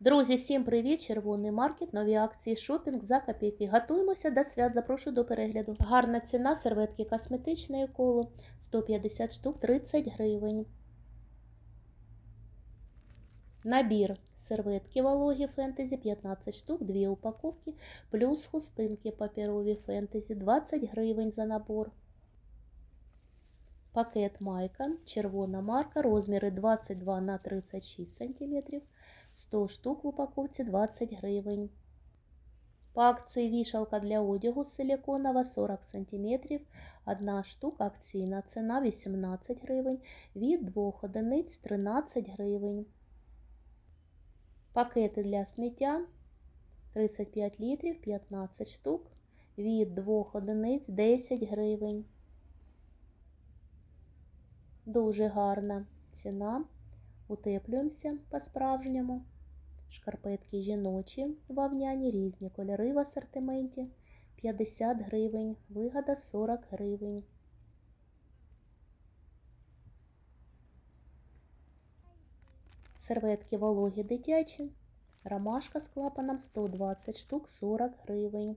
Друзі, всім привіт! Червоний маркет, нові акції, шопінг за копійки. Готуємося до свят, запрошую до перегляду. Гарна ціна, серветки косметичної коло 150 штук 30 гривень. Набір серветки вологі фентезі 15 штук, 2 упаковки, плюс хустинки паперові фентезі 20 гривень за набор. Пакет майка, червона марка, розміри 22 на 36 см, 100 штук в упаковці 20 гривень. По акції вішалка для одягу силіконова 40 см, одна штука акційна ціна 18 гривень, від 2 одиниць 13 гривень. Пакети для сміття 35 літрів 15 штук, від 2 одиниць 10 гривень. Дуже гарна ціна. Утеплюємося по-справжньому. Шкарпетки жіночі, вовняні, різні кольори в асортименті. 50 гривень, вигода 40 гривень. Серветки вологі дитячі. Ромашка з клапаном 120 штук 40 гривень.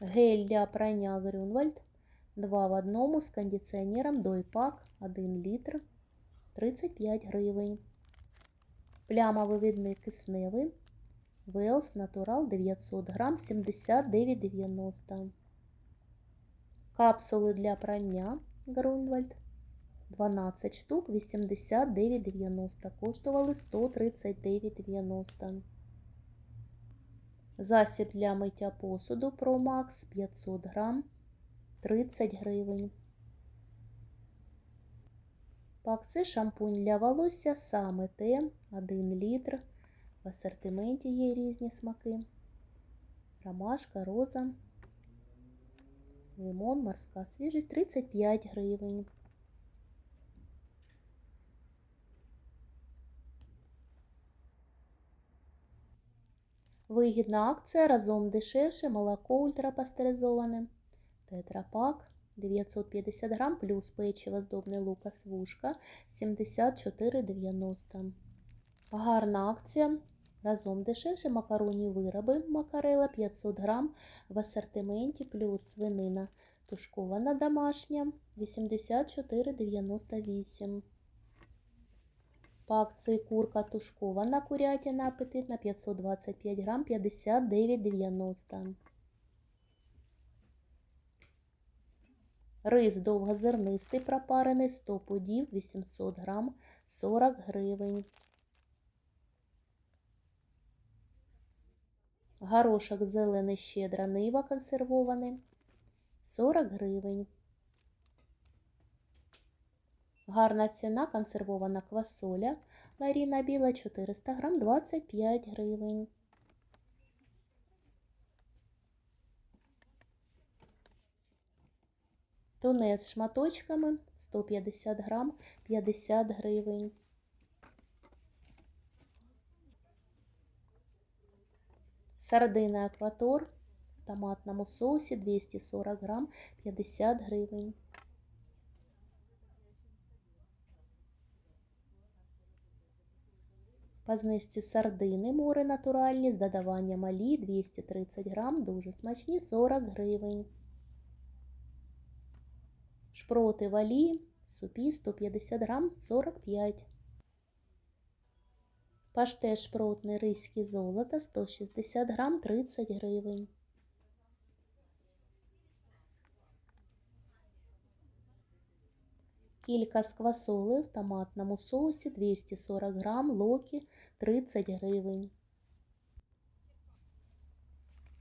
Гель для прання Грюнвальд 2 в одному з кондиціонером Дойпак 1 літр 35 гривень. Плямовий кисневий Велс Натурал 900 грам 79,90. Капсули для прання Грюнвальд 12 штук 89,90. Коштували 139,90. Засіб для миття посуду Pro Max 500 грам 30 гривень. Пак це шампунь для волосся саме те 1 літр. В асортименті є різні смаки. Ромашка, роза, лимон, морська свіжість 35 гривень. Вигідна акція разом дешевше, молоко ультрапастеризоване, тетрапак 950 грам плюс печиво здобне лукас вушка 74,90. Гарна акція. Разом дешевше макаронні вироби макарела 500 грам в асортименті плюс свинина тушкована домашня 84,98. По акції курка тушкована курятина апетитна 525 грам 59,90. Рис довгозернистий пропарений 100 подів 800 грам 40 гривень. Горошок зелений щедра нива консервований 40 гривень. Гарна ціна консервована квасоля Ларіна біла 400 грам 25 гривень. Тунець з шматочками 150 грам 50 гривень. Сардини акватор в томатному соусі 240 грам 50 гривень. По знижці сардини море натуральні з додаванням олії 230 грам, дуже смачні 40 гривень. Шпроти в олії супі 150 грам 45. Паштет шпротний ризький золото 160 грам 30 гривень. Кілька з квасоли в томатному соусі 240 грам, локі 30 гривень.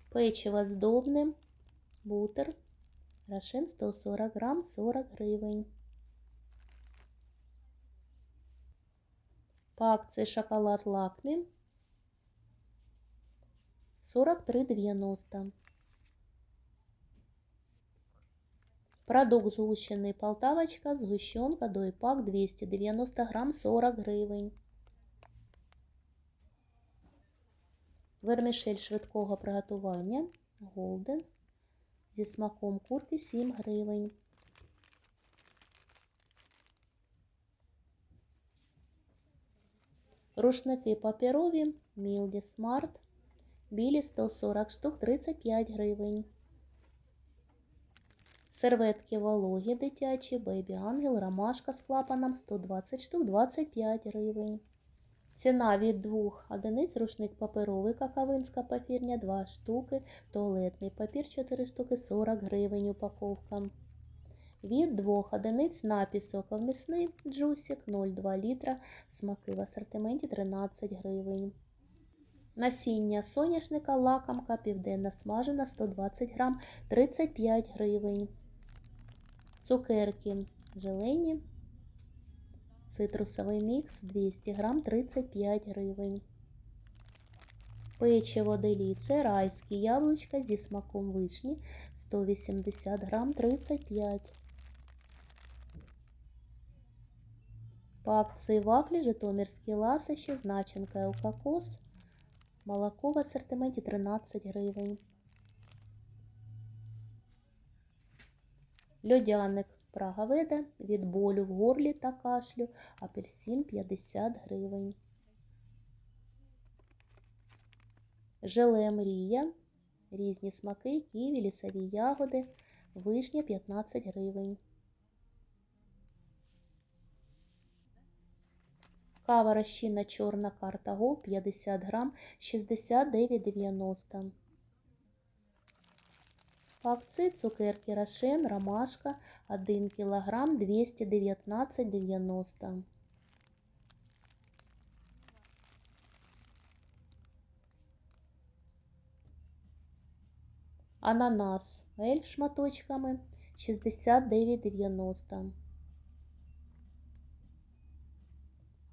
Печиво здобне, бутер, рошен 140 грам 40 гривень. По акції шоколад лакмі 43,90. Продукт згущений Полтавочка, згущенка, дойпак 290 грам 40 гривень. Вермішель швидкого приготування Голден зі смаком курки 7 гривень. Рушники паперові Мілді Смарт. Білі 140 штук 35 гривень. Серветки вологі дитячі, бейбі ангел, ромашка з клапаном 120 штук 25 гривень. Ціна від двох одиниць рушник паперовий, какавинська папірня 2 штуки, туалетний папір 4 штуки 40 гривень упаковка. Від двох одиниць напій соковмісний джусік 0,2 літра, смаки в асортименті 13 гривень. Насіння соняшника лакомка південна смажена 120 грам 35 гривень. Цукерки желені. Цитрусовий мікс 200 грам 35 гривень. Печиво деліце райські яблучка зі смаком вишні 180 грам 35. По акції вафлі Житомирські ласощі з начинкою кокос. Молоко в асортименті 13 гривень. Льодяник Прага веде від болю в горлі та кашлю. Апельсин 50 гривень. Желе Мрія. Різні смаки, ківі, лісові ягоди. Вишня 15 гривень. Кава розчинна чорна карта Гол 50 грам 69,90. По цукерки Рошен, ромашка 1 кг 219,90. Ананас Ель шматочками 69,90.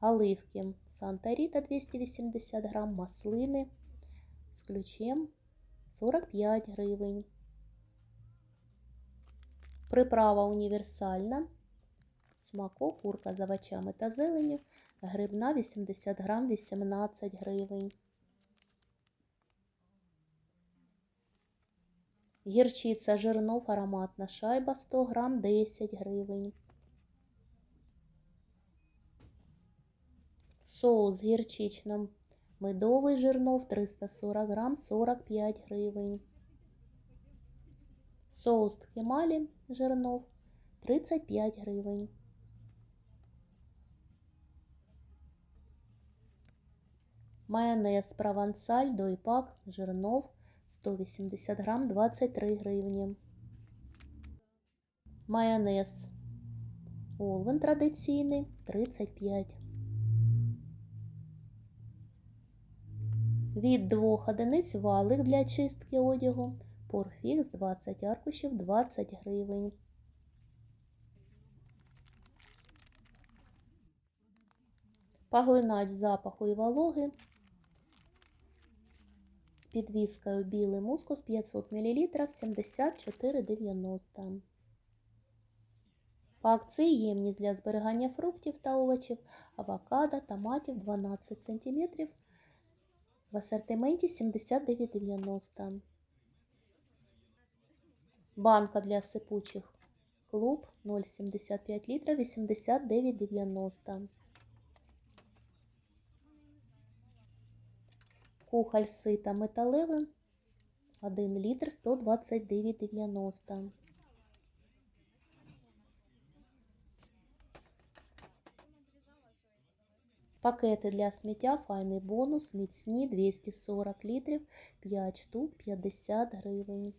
Оливки Санта Рита 280 грам, маслини з ключем 45 гривень. Приправа універсальна. Смако, курка з овочами та зеленю. Грибна 80 грам 18 гривень. Гірчиця жирнов ароматна шайба 100 грам 10 гривень. Соус гірчичним медовий жирнов 340 грам 45 гривень. Соус тхемалі жирнов 35 гривень. Майонез провансаль дойпак жирнов 180 грам 23 гривні. Майонез Олвен традиційний 35. Від двох одиниць валик для чистки одягу. Порфікс 20 аркушів 20 гривень. Поглинач запаху і вологи з підвіскою білий мускус 500 мл 74,90. По ємність для зберігання фруктів та овочів, авокадо, томатів 12 см. В асортименті 79,90. Банка для сипучих клуб 0,75 літра 89,90. Кухоль сита металевий 1 літр 129,90. Пакети для сміття файний бонус, міцні 240 літрів, 5 штук 50 гривень.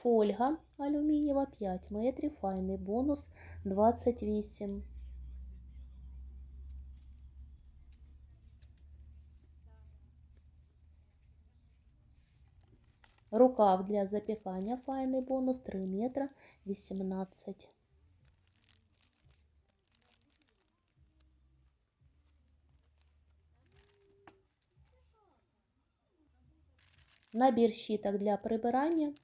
Фольга алюмінієва 5 метрів, файний бонус 28. Рукав для запікання файний бонус 3 метра 18. Набір щіток для прибирання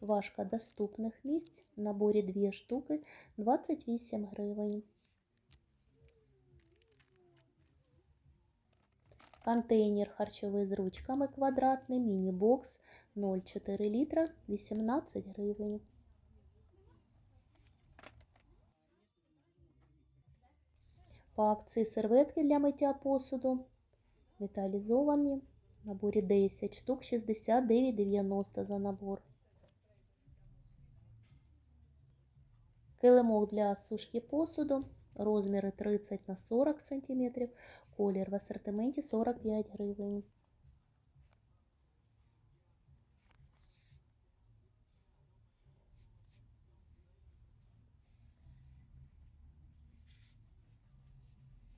важкодоступних місць. В наборі 2 штуки 28 гривень. Контейнер харчовий з ручками квадратний, міні-бокс 0,4 літра 18 гривень. По акції серветки для миття посуду. Металізовані. Наборі 10 штук 69,90 за набор. Килимок для сушки посуду. Розміри 30 на 40 см. Колір в асортименті 45 гривень.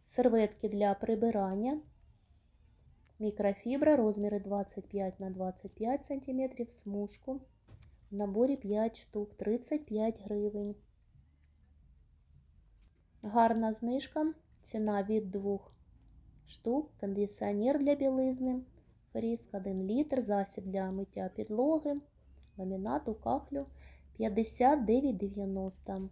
Серветки для прибирання. Мікрофібра, розміри 25 на 25 см, смужку. В наборі 5 штук, 35 гривень. Гарна знижка. Ціна від 2 штук. Кондиціонер для білизни. Фріск 1 літр. Засіб для миття підлоги. Ламінату, кахлю 59,90.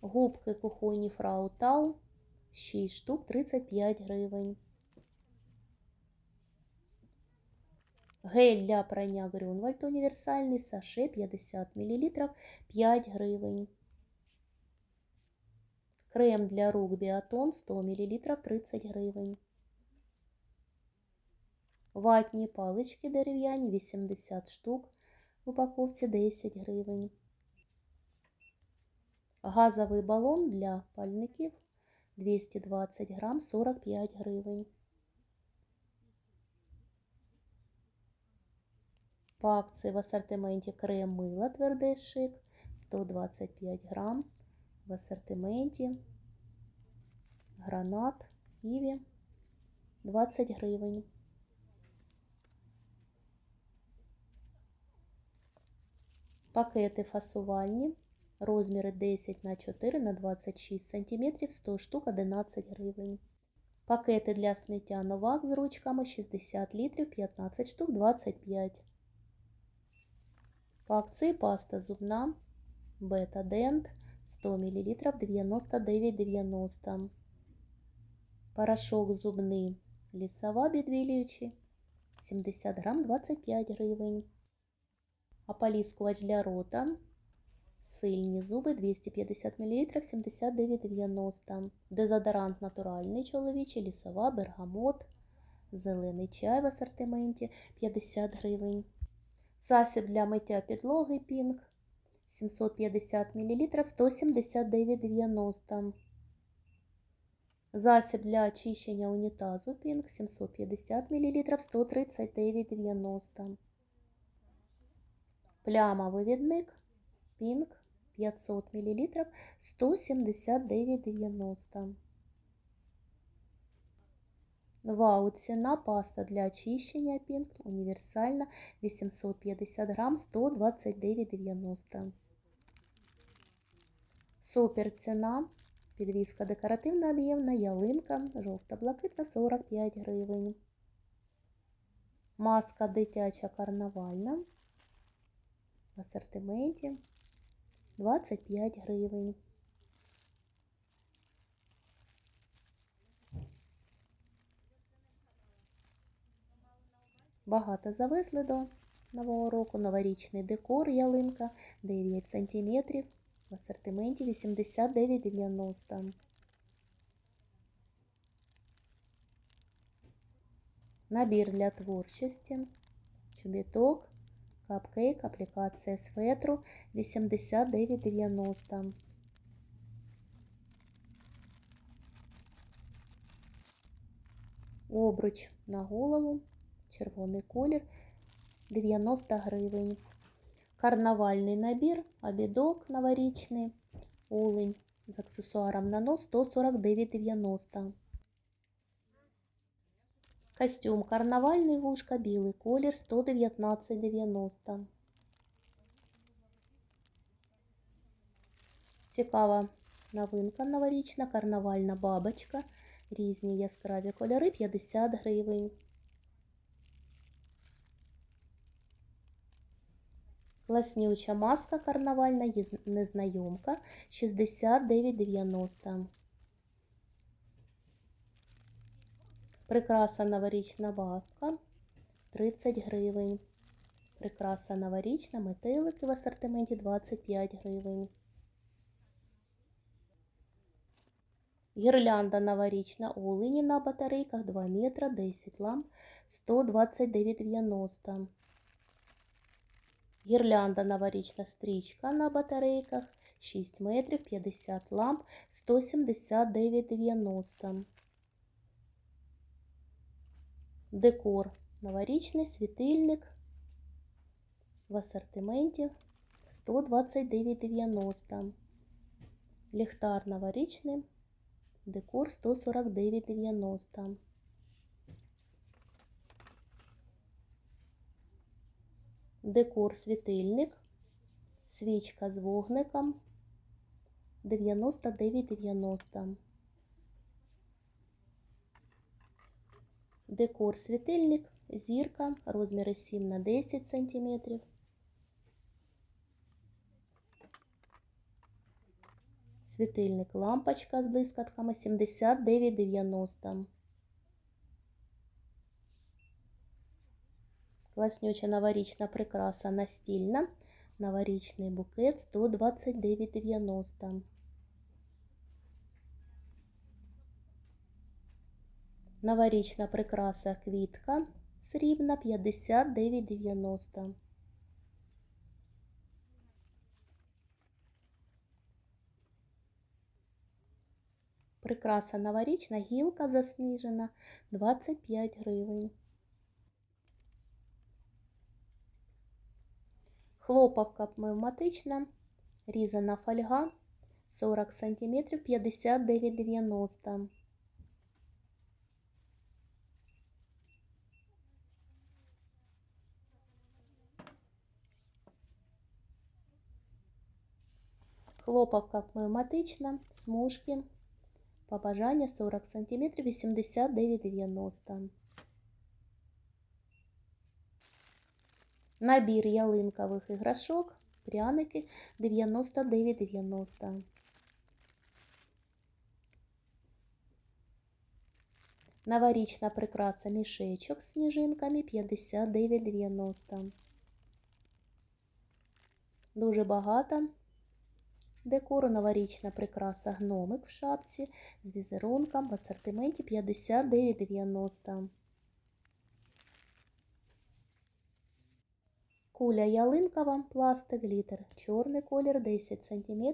Губки кухонні Фрау Тау 6 штук 35 гривень. Гель для прання Грюнвальд універсальний саше 50 мл 5 гривень. Крем для рук Біатон 100 мл 30 гривень. Ватні палички дерев'яні 80 штук. В упаковці 10 гривень. Газовий балон для пальників 220 грам 45 гривень. По акції в асортименті крем мила твердий шик 125 грам. В асортименті гранат Іві 20 гривень. Пакети фасувальні. Розміри 10 на 4 на 26 см, 100 штук 11 гривень. Пакети для сміття новак з ручками 60 літрів, 15 штук 25. По акції паста зубна Бета Дент 100 мл 99,90. Порошок зубний лісова відвілюючий 70 грам 25 гривень. Ополіскувач для рота Сильні зуби 250 мл 79,90. Дезодорант натуральний чоловічий, лісова, бергамот, зелений чай в асортименті 50 гривень. Засіб для миття підлоги Пінк 750 мл 179,90. Засіб для очищення унітазу Пінк 750 мл 139,90. Пляма вивідник Пінк 500 мл 179,90. Вау, ціна паста для очищення Пінк універсальна 850 грам 129,90. Супер ціна. Підвіска декоративна об'ємна, ялинка, жовта-блакитна 45 гривень. Маска дитяча карнавальна. В асортименті 25 гривень. Багато завезли до нового року. Новорічний декор, ялинка 9 см. В асортименті 89,90. Набір для творчості. Чобіток Капкейк, аплікація з фетру 89,90. Обруч на голову, червоний колір 90 гривень. Карнавальний набір, обідок новорічний, олень з аксесуаром на нос 149,90. Костюм карнавальний вушка, білий колір 119,90. Цікава новинка новорічна, карнавальна бабочка. Різні яскраві кольори 50 гривень. Класнюча маска карнавальна, незнайомка 69,90. Прикраса новорічна бабка 30 гривень. Прикраса новорічна, метелики в асортименті 25 гривень. Гірлянда новорічна олені на батарейках 2 метра 10 ламп 129,90. Гірлянда новорічна стрічка на батарейках 6 метрів 50 ламп 179,90. Декор новорічний світильник в асортименті 129,90. Ліхтар новорічний, декор 149,90. Декор світильник, свічка з вогником 99,90. Декор світильник, зірка, розміри 7 на 10 см. Світильник лампочка з блискітками 79,90. Класнюча новорічна прикраса настільна. Новорічний букет 129,90. Новорічна прикраса квітка срібна 59,90. Прикраса новорічна гілка заснижена 25 гривень. Хлопавка пневматична, різана фольга 40 см 59,90. Хлопавка пневматична, смужки, побажання 40 см 89,90. Набір ялинкових іграшок, пряники 99,90. Новорічна прикраса мішечок з сніжинками 59,90. Дуже багато. Декору новорічна прикраса гномик в шапці з візерунком в асортименті 59,90. Куля ялинкова, пластик, глітер, чорний колір 10 см,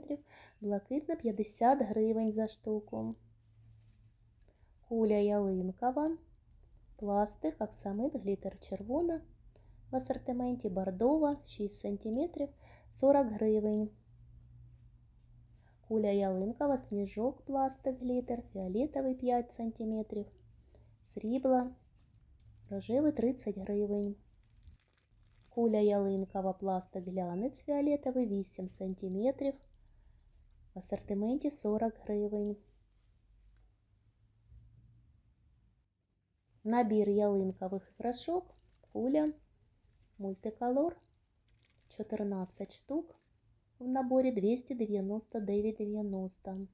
блакитна 50 гривень за штуку. Куля ялинкова, пластик, оксамит, глітер червона. В асортименті бордова 6 см 40 гривень. Куля ялинкова, сніжок, пластик, глітер, фіолетовий 5 см, срібла, рожевий 30 гривень. Куля ялинкова, пластик, глянець фіолетовий 8 см, в асортименті 40 гривень. Набір ялинкових іграшок, куля, мультиколор, 14 штук в наборі 299,90.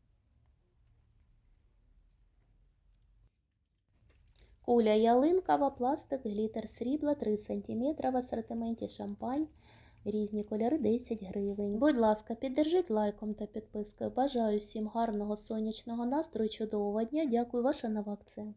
Куля ялинкова, пластик, глітер срібла 3 см в асортименті шампань. Різні кольори 10 гривень. Будь ласка, піддержіть лайком та підпискою. Бажаю всім гарного сонячного настрою, чудового дня. Дякую, ваша нова акція.